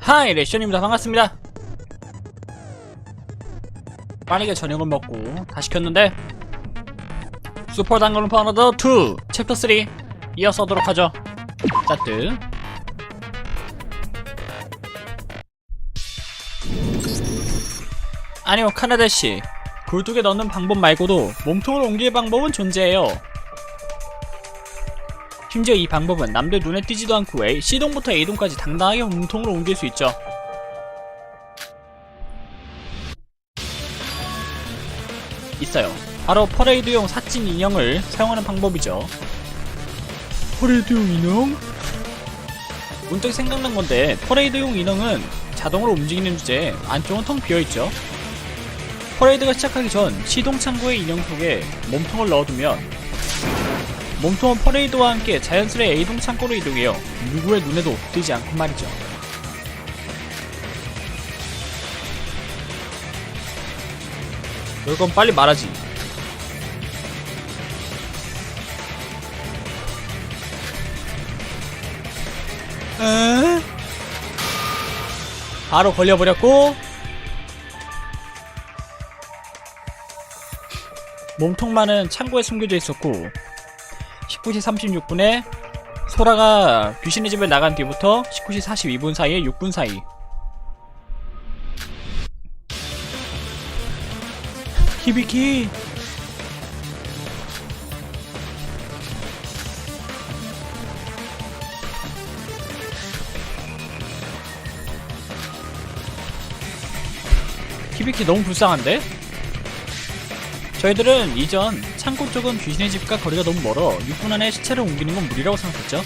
하이 레션입니다. 반갑습니다. 빠르게 저녁을 먹고 다 시켰는데 슈퍼 당근루프 어너더 2 챕터 3 이어서 하도록 하죠. 짜뜨 아니요 카나데씨 굴뚝에 넣는 방법 말고도 몸통을 옮길 방법은 존재해요 심지어 이 방법은 남들 눈에 띄지도 않고 A, C동부터 A동까지 당당하게 몸통으로 옮길 수 있죠. 있어요. 바로 퍼레이드용 사진 인형을 사용하는 방법이죠. 퍼레이드용 인형? 문득 생각난 건데 퍼레이드용 인형은 자동으로 움직이는 주제 안쪽은 텅 비어있죠. 퍼레이드가 시작하기 전 시동 창고의 인형 속에 몸통을 넣어두면 몸통은 퍼레이드와 함께 자연스레 A동 창고로 이동해요. 누구의 눈에도 띄지 않고 말이죠. 이건 빨리 말하지. 에? 바로 걸려버렸고 몸통만은 창고에 숨겨져 있었고 19시 36분에 소라가 귀신의 집을 나간 뒤부터 19시 42분 사이에 6분 사이 히비키 히비키 너무 불쌍한데? 저희들은 이전 창고 쪽은 귀신의 집과 거리가 너무 멀어 6분 안에 시체를 옮기는 건 무리라고 생각했죠.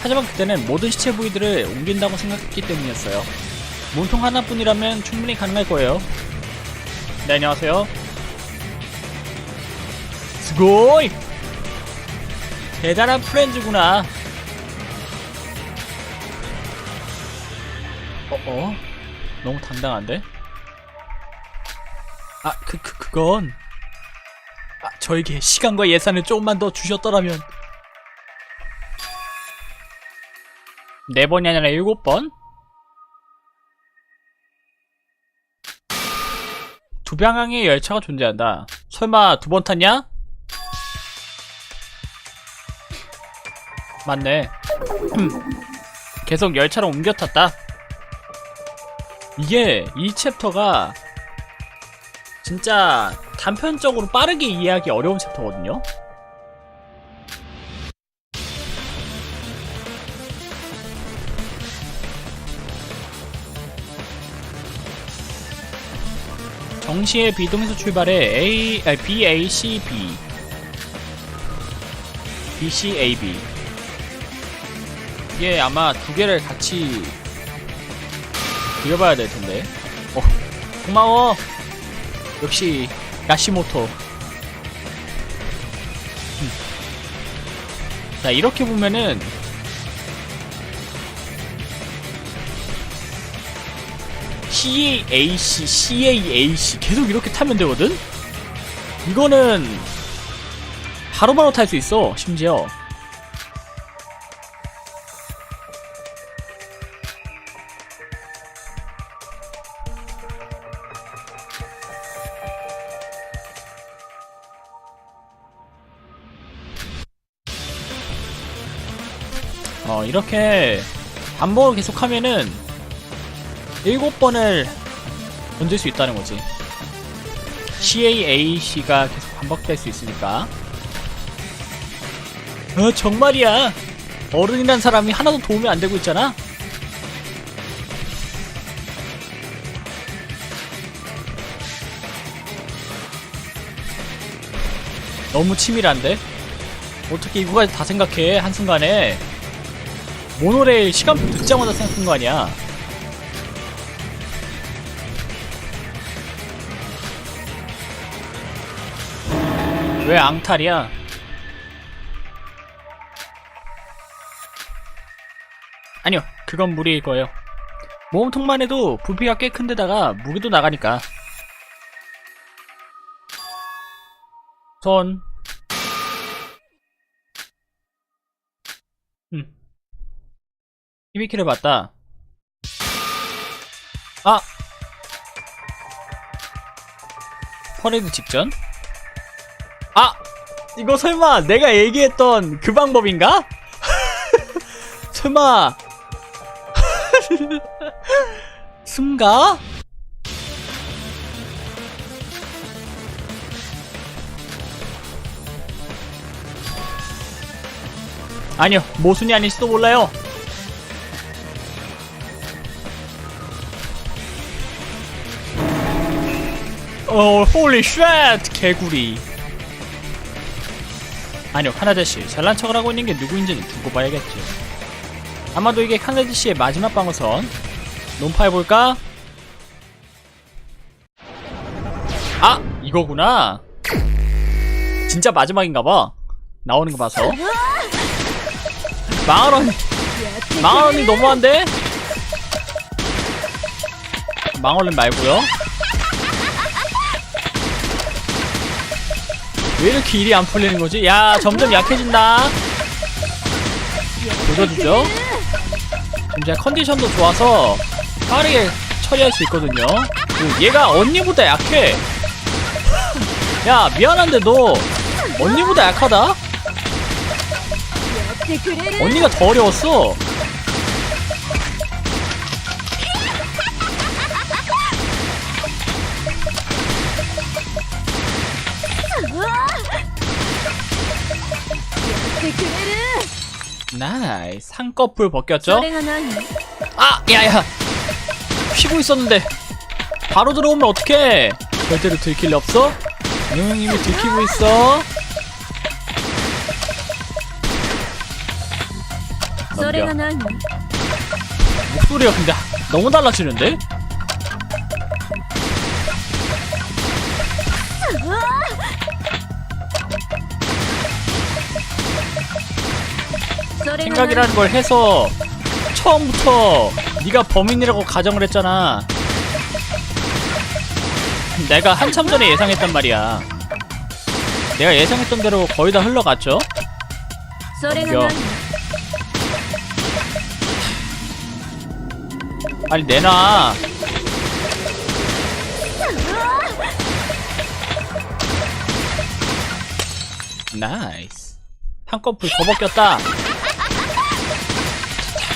하지만 그때는 모든 시체 부위들을 옮긴다고 생각했기 때문이었어요. 몸통 하나뿐이라면 충분히 가능할 거예요. 네, 안녕하세요. 스고이! 대단한 프렌즈구나. 어, 어? 너무 당당한데? 아, 그, 그, 그건. 아, 저에게 시간과 예산을 조금만 더 주셨더라면. 네 번이 아니라 일곱 번? 두 방향의 열차가 존재한다. 설마 두 번 탔냐? 맞네. 계속 열차를 옮겨 탔다. 이게 이 챕터가 진짜 단편적으로 빠르게 이해하기 어려운 챕터거든요. 정시의 비동에서 출발해 A, 아니, B, A, C, B, B, C, A, B. 이게 아마 두 개를 같이 그려봐야 될 텐데. 어, 고마워. 역시 야시모토 음. 자 이렇게 보면은 CAC, CAAC 계속 이렇게 타면 되거든? 이거는 바로바로 탈 수 있어 심지어 어, 이렇게 반복을 계속하면은 일곱 번을 던질 수 있다는 거지. CAAC가 계속 반복될 수 있으니까. 어, 정말이야. 어른이란 사람이 하나도 도움이 안 되고 있잖아? 너무 치밀한데? 어떻게 이거까지 다 생각해, 한순간에. 모노레일 시간표 듣자마자 생각한 거 아니야. 왜 앙탈이야? 아니요, 그건 무리일 거예요. 모험통만 해도 부피가 꽤 큰데다가 무게도 나가니까. 손. 음. 히비키를 봤다. 아! 퍼레이드 직전? 아! 이거 설마 내가 얘기했던 그 방법인가? 설마 승가? 아니요 모순이 아닐지도 몰라요 어 홀리 쉣 개구리. 아니요 카나데씨. 잘난 척을 하고 있는 게 누구인지는 두고 봐야겠지 아마도 이게 카나데씨의 마지막 방어선. 논파해볼까? 아! 이거구나. 진짜 마지막인가봐. 나오는 거 봐서. 망할언니 망할언니 너무한데? 망할언 말고요 왜 이렇게 일이 안 풀리는 거지? 야 점점 약해진다. 보여주죠? 지금 제가 컨디션도 좋아서 빠르게 처리할 수 있거든요. 그리고 얘가 언니보다 약해. 야 미안한데 너 언니보다 약하다? 언니가 더 어려웠어 나이 상꺼풀 벗겼죠? 아! 야야! 쉬고 있었는데 바로 들어오면 어떡해 절대로 들킬 리 없어? 응 이미 들키고 있어 넘겨. 목소리가 근데 너무 달라지는데? 생각이라는 걸 해서 처음부터 네가 범인이라고 가정을 했잖아. 내가 한참 전에 예상했단 말이야. 내가 예상했던 대로 거의 다 흘러갔죠? 야. 아니 내놔. 나이스. 한 컵을 더 벗겼다.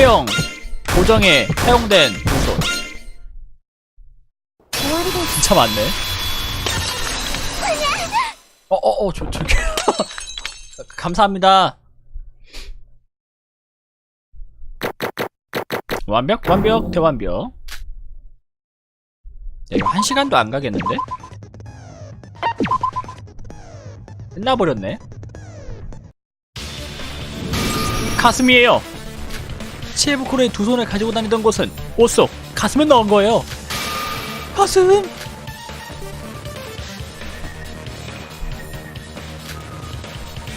특혜형 보정에 사용된 동선 진짜 많네 어어어 어, 저, 저기 감사합니다 완벽 완벽 대완벽 야, 이거 한 시간도 안 가겠는데? 끝나버렸네. 가슴이에요. 치에브코르의 두 손을 가지고 다니던 곳은 옷 속 가슴에 넣은 거예요 가슴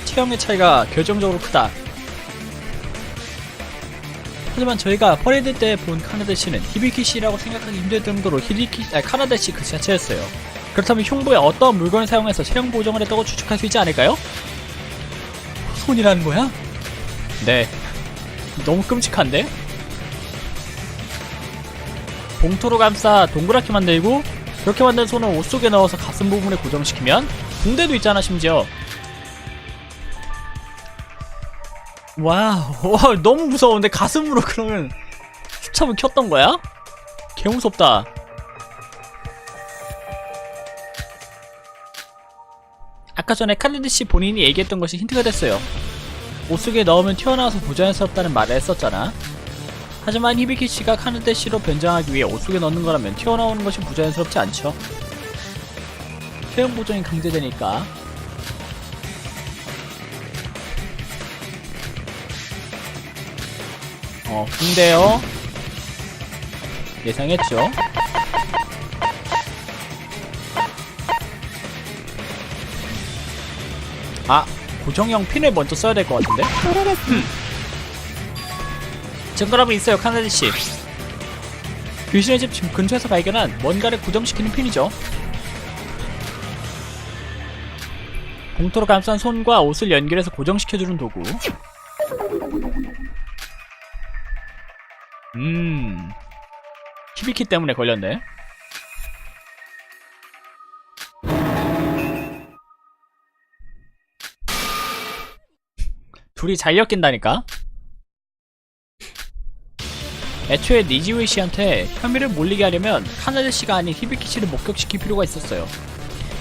체형의 차이가 결정적으로 크다 하지만 저희가 퍼레이드 때 본 카나다 씨는 히비키 씨라고 생각하기 힘들 정도로 히비키 아니 카나다 씨그 자체였어요. 그렇다면 흉부에 어떤 물건을 사용해서 체형 보정을 했다고 추측할 수 있지 않을까요? 손이라는 거야? 네. 너무 끔찍한데? 봉투로 감싸 동그랗게 만들고 그렇게 만든 손을 옷 속에 넣어서 가슴 부분에 고정시키면 붕대도 있잖아 심지어 와우, 와, 너무 무서운데 가슴으로 그러면 수첩을 켰던 거야? 개 무섭다. 아까 전에 칼리드 씨 본인이 얘기했던 것이 힌트가 됐어요. 옷 속에 넣으면 튀어나와서 부자연스럽다는 말을 했었잖아. 하지만 히비키 씨가 카누데 씨로 변장하기 위해 옷 속에 넣는 거라면 튀어나오는 것이 부자연스럽지 않죠. 체형 보정이 강제되니까 어, 근데요. 예상했죠. 아, 고정형 핀을 먼저 써야 될 것 같은데? 음. 증거라면 있어요, 카나디씨. 귀신의 집 근처에서 발견한 뭔가를 고정시키는 핀이죠. 봉토로 감싼 손과 옷을 연결해서 고정시켜주는 도구. 음. 히비키 때문에 걸렸네. 둘이 잘 엮인다니까? 애초에 니지웨이 씨한테 혐의를 몰리게 하려면 카나데 씨가 아닌 히비키 씨를 목격시킬 필요가 있었어요.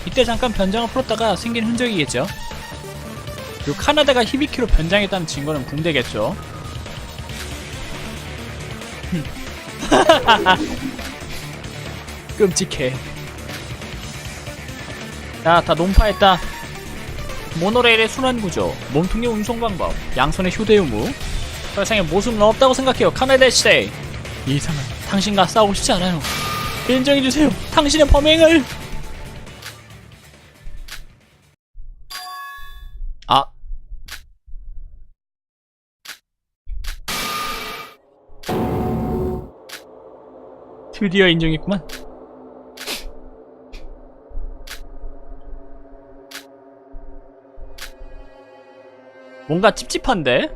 이때 잠깐 변장을 풀었다가 생긴 흔적이겠죠. 그리고 카나다가 히비키로 변장했다는 증거는 붕대겠죠. 끔찍해. 자, 다 논파했다. 모노레일의 순환 구조, 몸통의 운송 방법, 양손의 휴대유무. 세상에 모습은 없다고 생각해요. 씨. 이상한. 당신과 싸우고 싶지 않아요. 인정해주세요. 당신의 범행을. 아. 드디어 인정했구만. 뭔가 찝찝한데?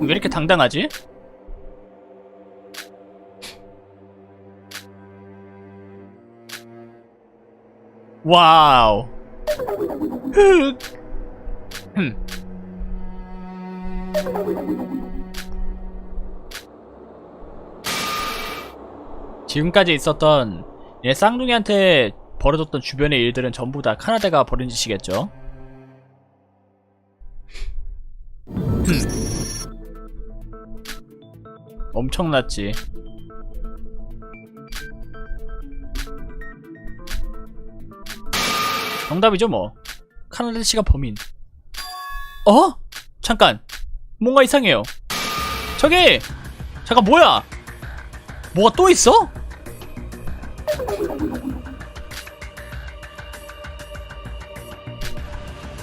왜 이렇게 당당하지? 와우. 흑. 흠. 지금까지 있었던 얘 쌍둥이한테 벌어졌던 주변의 일들은 전부 다 카나다가 벌인 짓이겠죠. 엄청났지. 정답이죠 뭐. 씨가 범인. 어? 잠깐. 뭔가 이상해요. 저기! 잠깐 뭐야? 뭐가 또 있어?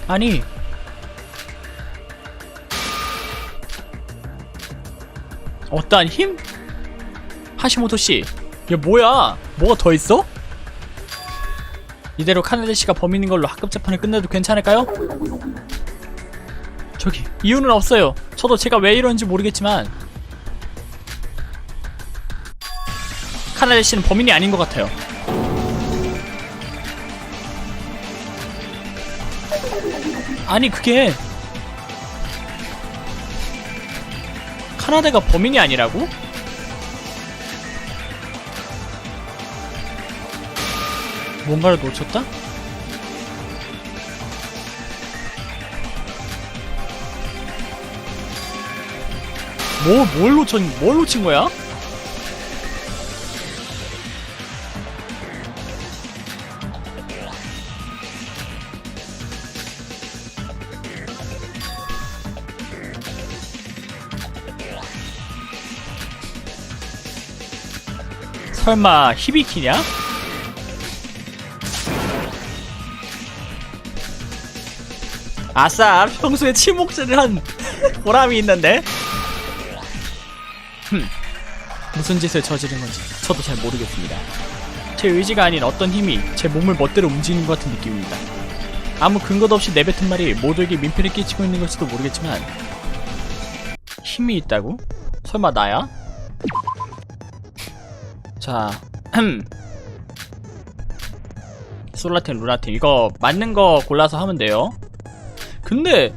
아니. 어떠한 힘? 하시모토 씨, 얘 뭐야? 뭐가 더 있어? 이대로 카네데 씨가 범인인 걸로 학급 재판을 끝내도 괜찮을까요? 저기 이유는 없어요. 저도 제가 왜 이러는지 모르겠지만 카네데 씨는 범인이 아닌 것 같아요. 아니 그게 카나다가 범인이 아니라고? 뭔가를 놓쳤다? 뭐, 뭘 놓쳤, 뭘 놓친 거야? 설마 히비키냐? 아싸 평소에 침묵질을 한 보람이 있는데 흠 무슨 짓을 저지른 건지 저도 잘 모르겠습니다 제 의지가 아닌 어떤 힘이 제 몸을 멋대로 움직이는 것 같은 느낌입니다 아무 근거도 없이 내뱉은 말이 모두에게 민폐를 끼치고 있는 걸지도 모르겠지만 힘이 있다고? 설마 나야? 자, 흠. 솔라틴, 루나틴 이거 맞는 거 골라서 하면 돼요. 근데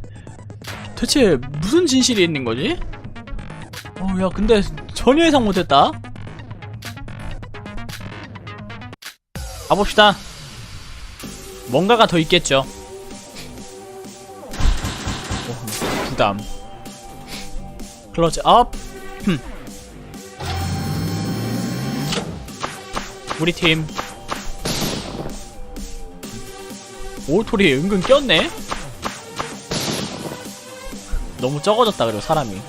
대체 무슨 진실이 있는 거지? 어, 야, 근데 전혀 예상 못했다. 가봅시다. 뭔가가 더 있겠죠. 어, 부담. 클로즈 업. 우리 팀 오토리 은근 꼈네? 너무 적어졌다 그래 사람이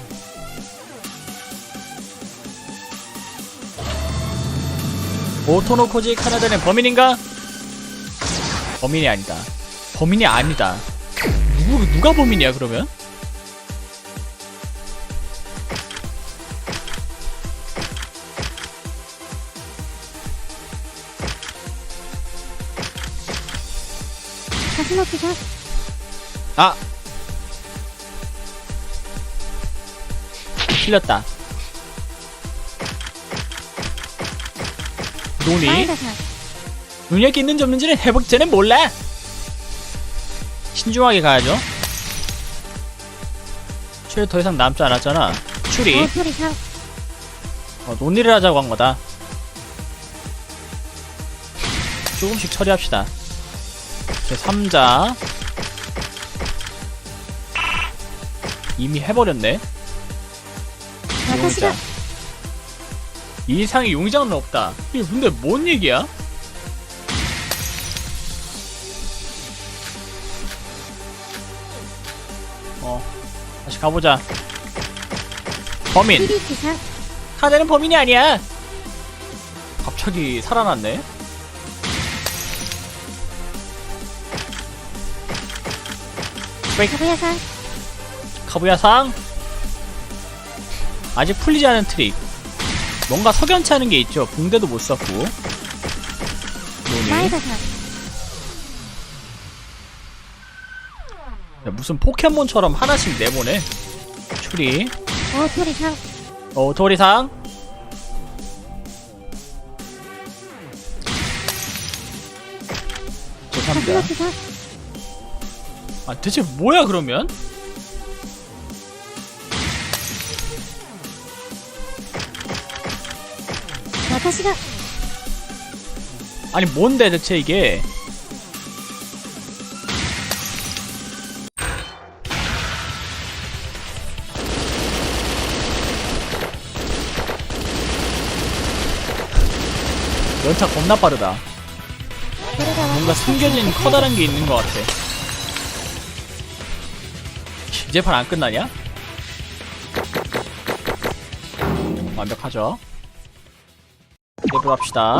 오토노코지 카나다는 범인인가? 범인이 아니다 범인이 아니다 누구, 누가 범인이야 그러면? 아 틀렸다. 노니 눈여기 있는지 없는지는 전에 몰라. 신중하게 가야죠. 추리 더 이상 남지 않았잖아. 추리. 어, 논의를 하자고 한 거다. 조금씩 처리합시다. 제 3자. 이미 해버렸네. 용의자. 이 이상의 용의자는 없다. 이게 근데 뭔 얘기야? 어, 다시 가보자. 범인. 카드는 범인이 아니야. 갑자기 살아났네. 카부야상. 아직 풀리지 않은 트릭. 뭔가 석연치 않은 게 있죠. 붕대도 못 썼고. 노니. 야, 무슨 포켓몬처럼 하나씩 내보내. 추리. 어, 도리상. 죄송합니다. 아, 대체 뭐야, 그러면? 아니, 뭔데, 대체 이게? 연차 겁나 빠르다. 뭔가 숨겨진 커다란 게 있는 것 같아. 이제 판 안 끝나냐? 완벽하죠? 해보합시다.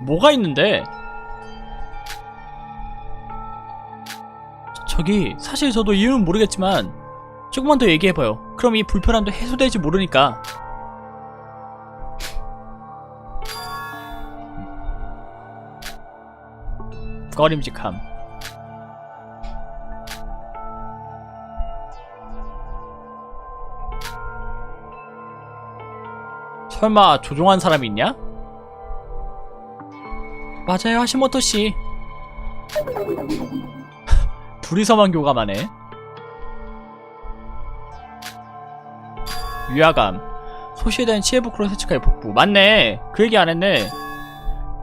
뭐가 있는데? 저기 사실 저도 이유는 모르겠지만 조금만 더 얘기해봐요. 그럼 이 불편함도 해소될지 모르니까. 꺼림직함. 설마 조종한 사람이 있냐? 맞아요, 하시모토 씨. 둘이서만 교감하네. 위화감. 소시에대한 치에부크로 세츠카의 복부. 맞네. 그 얘기 안 했네.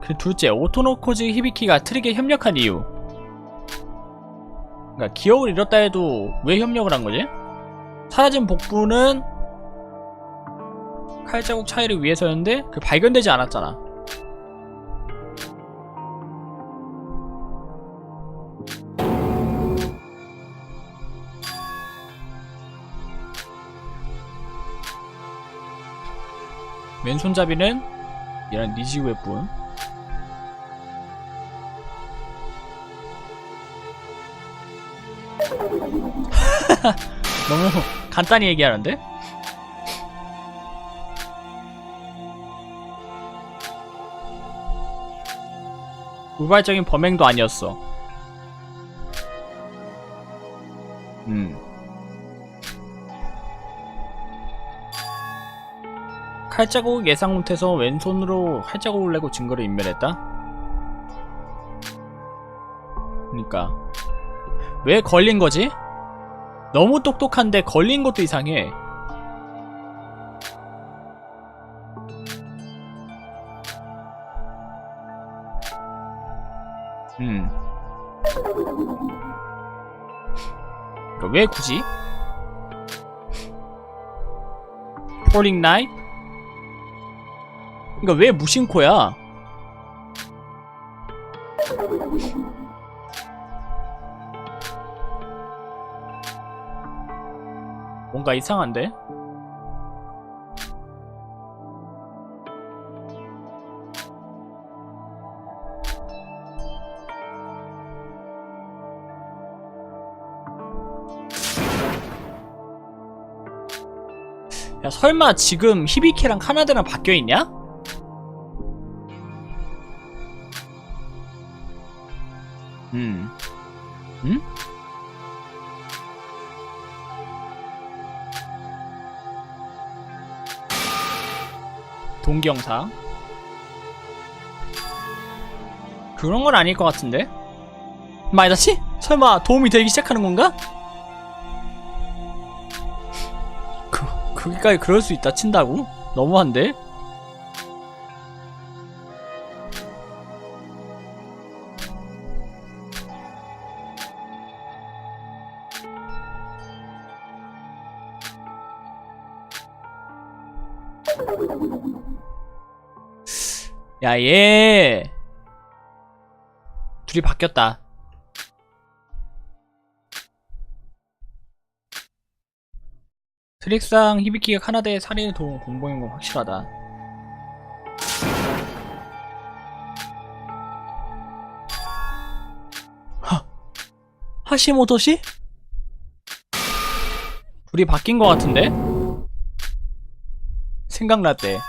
그 둘째, 오토노코즈 히비키가 트릭에 협력한 이유. 그러니까 기억을 잃었다 해도 왜 협력을 한 거지? 사라진 복부는 칼자국 차이를 위해서였는데 그 발견되지 않았잖아. 왼손잡이는 이런 니지우의 뿐. 너무 간단히 얘기하는데? 우발적인 범행도 아니었어. 음. 칼자국 예상 못해서 왼손으로 칼자국을 내고 증거를 인멸했다? 그니까 왜 걸린 거지? 너무 똑똑한데 걸린 것도 이상해. 음. 왜 굳이? 폴링 나이? 그러니까 왜 무심코야? 뭔가 이상한데? 야 설마 지금 히비키랑 카나드랑 바뀌어있냐? 동경상 그런 건 아닐 것 같은데 마이다치? 설마 도움이 되기 시작하는 건가? 그, 그기까지 그럴 수 있다 친다고? 너무한데? 야, 얘. 둘이 바뀌었다. 트릭상 히비키가 카나다의 살인을 도운 공범인 건 확실하다. 하, 하시모토시? 둘이 바뀐 것 같은데? 생각났대.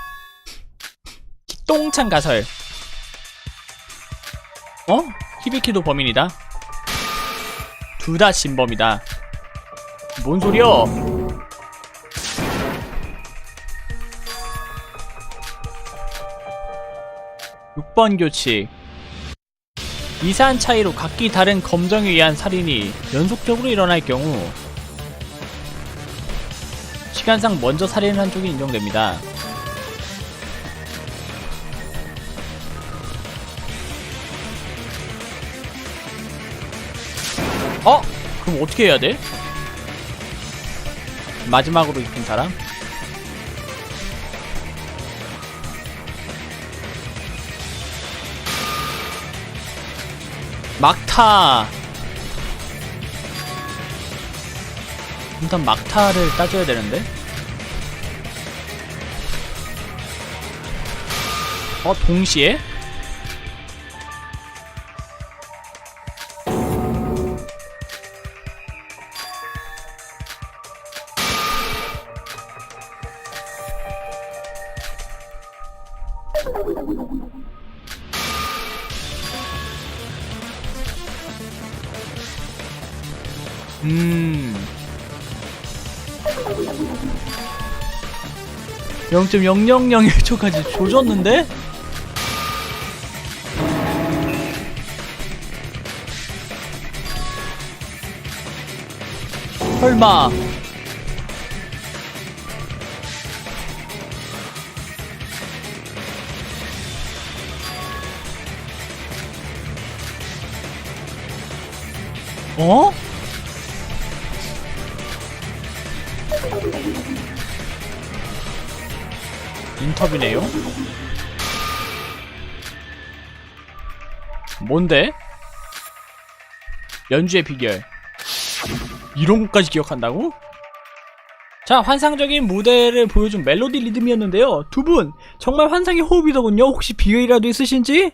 똥찬 가설. 어? 히비키도 범인이다. 둘 다 진범이다. 뭔 소리야? 6번 교칙. 이산 차이로 각기 다른 검정에 의한 살인이 연속적으로 일어날 경우 시간상 먼저 살인한 쪽이 인정됩니다. 어? 그럼 어떻게 해야 돼? 마지막으로 입힌 사람? 막타 일단 막타를 따줘야 되는데 어 동시에 0.0001초까지 조졌는데? 설마 어? 인터뷰네요? 뭔데? 연주의 비결 이런 것까지 기억한다고? 자 환상적인 무대를 보여준 멜로디 리듬이었는데요 두 분 정말 환상의 호흡이더군요 혹시 비결이라도 있으신지?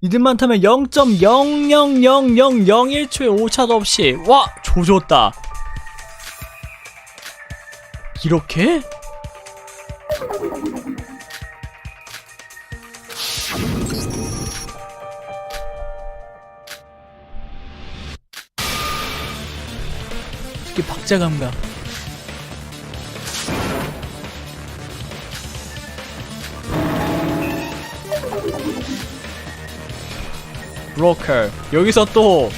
리듬만 타면 0.000001초의 오차도 없이 와 조졌다 이렇게? 특히 박자 감각 브로커 여기서 또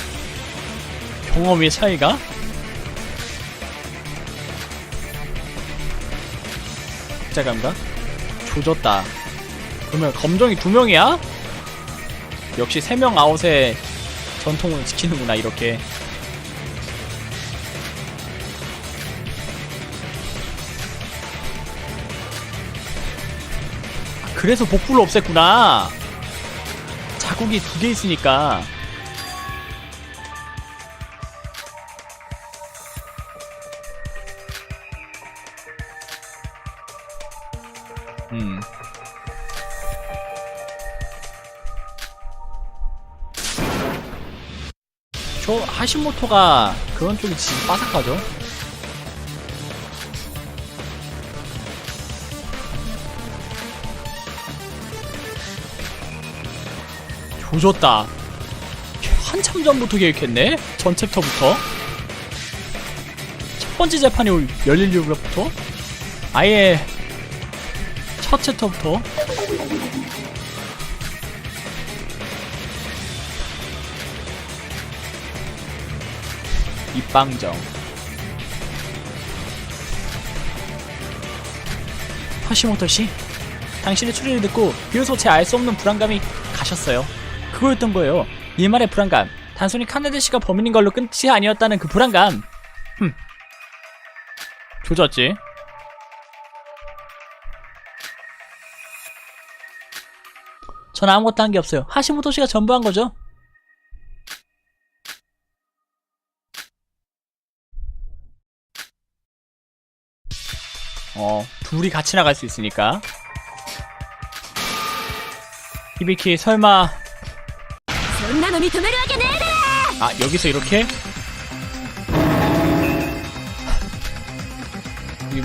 경험의 차이가? 감각? 조졌다 그러면 검정이 두 명이야? 역시 세 명 아웃의 전통을 지키는구나 이렇게 아, 그래서 복부를 없앴구나 자국이 두 개 있으니까 저 하시모토가 그런 쪽이 진짜 빠삭하죠. 조졌다. 한참 전부터 계획했네? 전 챕터부터. 첫 번째 재판이 열릴 이후부터. 아예 첫 챕터부터. 입방정. 하시모토 씨, 당신의 추리를 듣고 비로소 제 알 수 없는 불안감이 가셨어요. 그거였던 거예요. 이 말의 불안감. 단순히 카네데 씨가 범인인 걸로 끝이 아니었다는 그 불안감. 흠. 조졌지. 전 아무것도 한 게 없어요. 하시모토 씨가 전부 한 거죠. 어 둘이 같이 나갈 수 있으니까 히비키 설마 아 여기서 이렇게?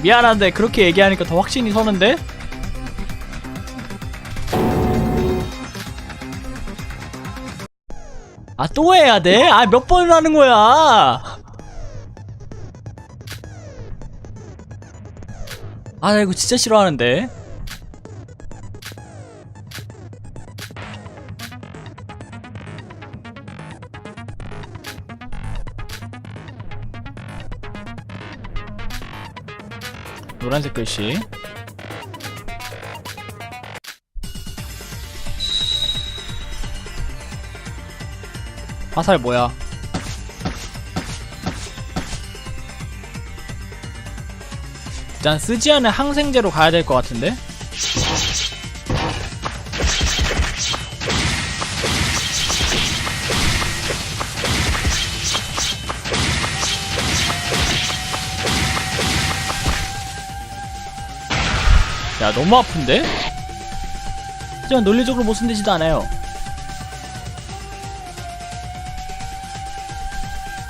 미안한데 그렇게 얘기하니까 더 확신이 서는데? 아 또 해야 돼? 아 몇 번을 하는 거야? 아, 나 이거 진짜 싫어하는데? 노란색 글씨. 화살 뭐야? 일단 쓰지 않은 항생제로 가야 될 것 같은데? 야 너무 아픈데? 하지만 논리적으로 모순되지도 않아요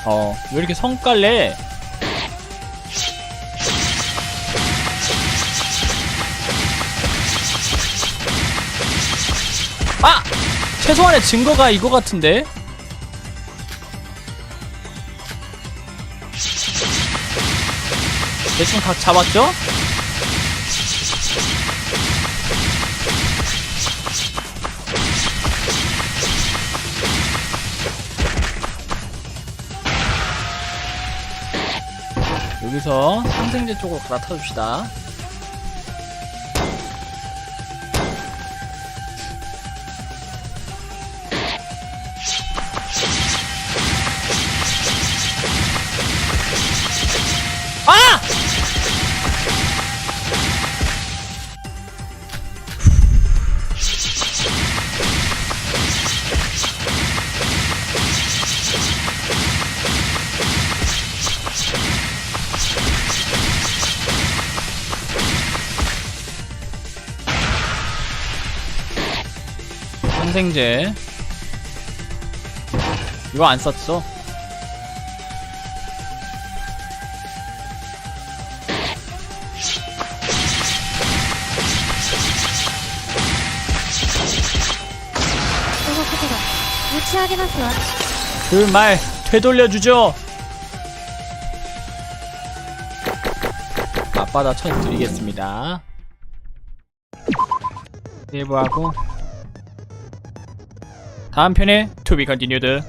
어왜 이렇게 성깔래 최소한의 증거가 이거 같은데? 대충 각 잡았죠? 여기서 항생제 쪽으로 갈아타 줍시다. 생제. 이거 안 썼어. 그말 되돌려주죠. 앞바다 천 드리겠습니다. 세이브하고 다음 편에 be continued